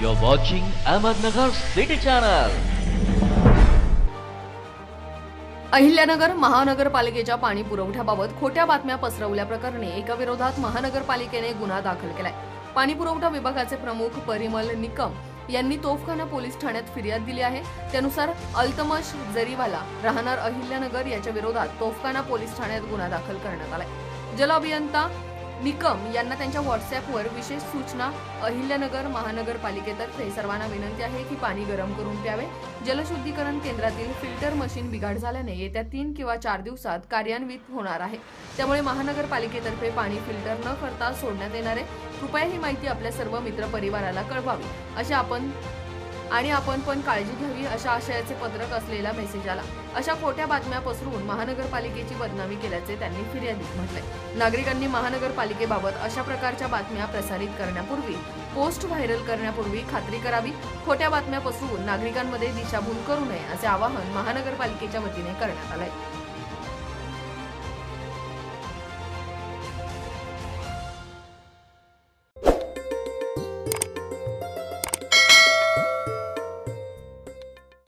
You're watching Ahmednagar City Channel. Ahilyanagar महानगरपालिकेच्या पाणी पुरवठ्याबाबत खोट्या बातम्या पसरवल्याप्रकरणी एका विरोधात महानगरपालिकेने गुन्हा दाखल केलाय. पाणी पुरवठा विभागाचे प्रमुख परिमल निकम यांनी तोफखाना पोलीस ठाण्यात फिर्याद दिली आहे. त्यानुसार अल्तमश जरीवाला राहणार अहिल्यानगर याच्या विरोधात तोफखाना पोलीस ठाण्यात गुन्हा दाखल करण्यात आलाय. जल अभियंता निकम यांना त्यांच्या व्हॉट्सअपवर विशेष सूचना अहिल्यानगर महानगरपालिकेतर्फे सर्वांना विनंती आहे की पाणी गरम करून प्यावे. जलशुद्धीकरण केंद्रातील फिल्टर मशीन बिघाड झाल्याने येत्या तीन किंवा चार दिवसात कार्यान्वित होणार आहे. त्यामुळे महानगरपालिकेतर्फे पाणी फिल्टर न करता सोडण्यात येणार आहे. कृपया ही माहिती आपल्या सर्व मित्र परिवाराला कळवावी. असे आपण आणि आपण पण काळजी घ्यावी अशा आशयाचे पत्रक असलेला मेसेज आला अशा खोट्या बातम्या पसरवून महानगरपालिकेची बदनामी केल्याचे त्यांनी फिर्यादीत म्हटले नागरिकांनी महानगरपालिकेबाबत अशा प्रकारच्या बातम्या प्रसारित करण्यापूर्वी पोस्ट व्हायरल करण्यापूर्वी खात्री करावी खोट्या बातम्या पसरवून नागरिकांमध्ये दिशाभूल करू नये असे आवाहन महानगरपालिकेच्या वतीने करण्यात आलंय.